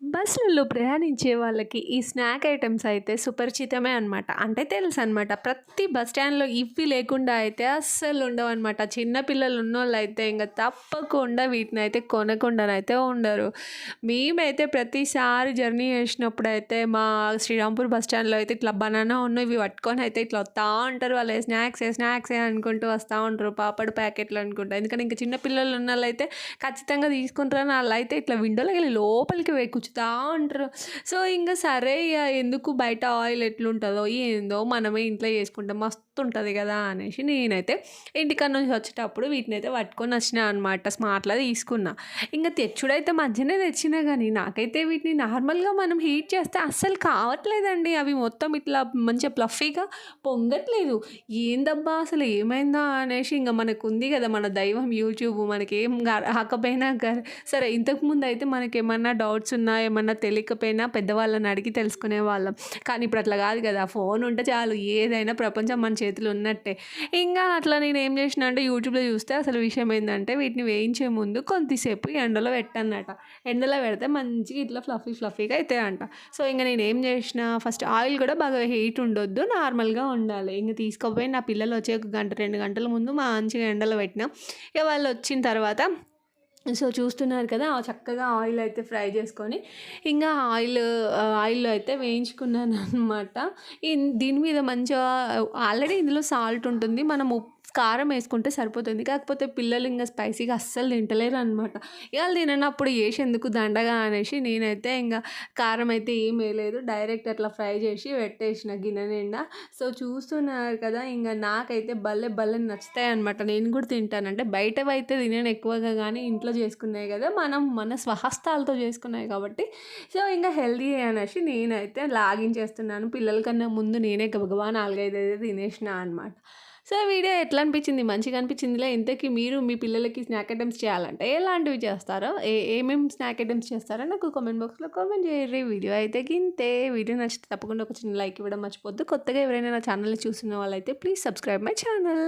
బస్సులలో ప్రయాణించే వాళ్ళకి ఈ స్నాక్ ఐటెమ్స్ అయితే సుపరిచితమే అనమాట. అంటే తెలుసు అనమాట ప్రతి బస్ స్టాండ్‌లో ఇవి లేకుండా అయితే అస్సలు ఉండవనమాట. చిన్నపిల్లలు ఉన్నోళ్ళు అయితే ఇంకా తప్పకుండా వీటిని అయితే కొనకుండానైతే ఉండరు. మేమైతే ప్రతిసారి జర్నీ చేసినప్పుడు అయితే మా శ్రీరాంపూర్ బస్ స్టాండ్‌లో అయితే ఇట్లా బనానా ఉన్నాయి ఇవి పట్టుకొని అయితే ఇట్లా వస్తా ఉంటారు. వాళ్ళు స్నాక్స్ స్నాక్స్ అనుకుంటూ వస్తూ ఉంటారు. పాపడు ప్యాకెట్లు అనుకుంటా. ఎందుకంటే ఇంకా చిన్నపిల్లలు పిల్లలు అయితే ఖచ్చితంగా తీసుకుంటారని అయితే ఇట్లా విండోలోకెళ్ళి లోపలికి పోయి కూర్చుతా ఉంటారు. సో, ఇంకా సరే ఇక ఎందుకు బయట ఆయిల్ ఎట్లుంటుందో ఏందో మనమే ఇంట్లో చేసుకుంటాం మస్తు గుర్తుంటుంది కదా! అనేసి నేనైతే ఇంటికాడ నుంచి వచ్చేటప్పుడు అయితే పట్టుకొని వచ్చినా అనమాట. స్మార్ట్‌లో తీసుకున్నా. ఇంకా తెచ్చుడైతే మధ్యనే తెచ్చినా కానీ నాకైతే వీటిని నార్మల్‌గా మనం హీట్ చేస్తే అస్సలు కావట్లేదండి. అవి మొత్తం ఇట్లా మంచిగా ప్లఫీగా పొంగట్లేదు. ఏందబ్బా! అసలు ఏమైందా అనేసి ఇంకా మనకుంది కదా! మన దైవం యూట్యూబ్ మనకేం గా రాకపోయినా ఇంతకుముందు అయితే మనకి ఏమన్నా డౌట్స్ ఉన్నా, ఏమన్నా తెలియకపోయినా పెద్దవాళ్ళని అడిగి తెలుసుకునే వాళ్ళం కానీ ఇప్పుడు అట్లా కాదు కదా! ఫోన్ ఉంటే చాలు ఏదైనా ప్రపంచం మన చేతిలో ఉన్నట్టే. ఇంకా అట్లా నేను ఏం చేసినా అంటే యూట్యూబ్‌లో చూస్తే అసలు విషయం ఏంటంటే వీటిని వేయించే ముందు కొద్దిసేపు ఎండలో పెట్టన్నట. ఎండలో పెడితే మంచిగా ఇట్లా ఫ్లఫీ ఫ్లఫీగా అయితాయంట. సో, ఇంకా నేను ఏం చేసినా ఫస్ట్ ఆయిల్ కూడా బాగా హీట్ ఉండొద్దు. నార్మల్‌గా ఉండాలి. ఇంకా తీసుకుపోయి నా పిల్లలు వచ్చే ఒక గంట, రెండు గంటల ముందు మంచిగా ఎండలో పెట్టినా. ఇక వాళ్ళు వచ్చిన తర్వాత సో, చూస్తున్నారు కదా! చక్కగా ఆయిల్ అయితే ఫ్రై చేసుకొని ఇంకా ఆయిల్ ఆయిల్‌లో అయితే వేయించుకున్నాను అనమాట దీని మీద మంచిగా ఆల్రెడీ ఇందులో సాల్ట్ ఉంటుంది. మనం ఉప్పు కారం వేసుకుంటే సరిపోతుంది. కాకపోతే పిల్లలు ఇంకా స్పైసీగా అస్సలు తింటలేరు అనమాట ఇవాళ తిననప్పుడు వేసేందుకు దండగా అనేసి నేనైతే ఇంకా కారం అయితే ఏం వేయలేదు. డైరెక్ట్ అట్లా ఫ్రై చేసి పెట్టేసిన గిన్నె నిండా. సో, చూస్తున్నారు కదా! ఇంకా నాకైతే భలే భలే నచ్చుతాయనమాట. నేను కూడా తింటానంటే బయటవైతే తినను ఎక్కువగా కానీ ఇంట్లో చేసుకున్నాయి కదా! మనం మన స్వహస్తాలతో చేసుకున్నాయి కాబట్టి సో, ఇంకా హెల్దీ అనేసి నేనైతే లాగించేస్తున్నాను. పిల్లల కన్నా ముందు నేనే గబగబా 4, 5 అయితే తినేసినా అనమాట. సో, వీడియో ఎట్లా అనిపించింది? మంచిగా అనిపించిందిలే. ఇంతకీ మీరు మీ పిల్లలకి స్నాక్ ఐటమ్స్ చేయాలంటే ఎలాంటివి చేస్తారో? ఏ ఏమేమి స్నాక్ ఐటమ్స్ చేస్తారో నాకు కామెంట్ బాక్స్‌లో కామెంట్ చేయండి. వీడియో అయితే గింతే. వీడియో నచ్చితే తప్పకుండా ఒక చిన్న లైక్ ఇవ్వడం మర్చిపోద్దు కొత్తగా ఎవరైనా నా ఛానల్‌ని చూస్తున్న వాళ్ళైతే ప్లీజ్ సబ్స్క్రైబ్ మై ఛానల్.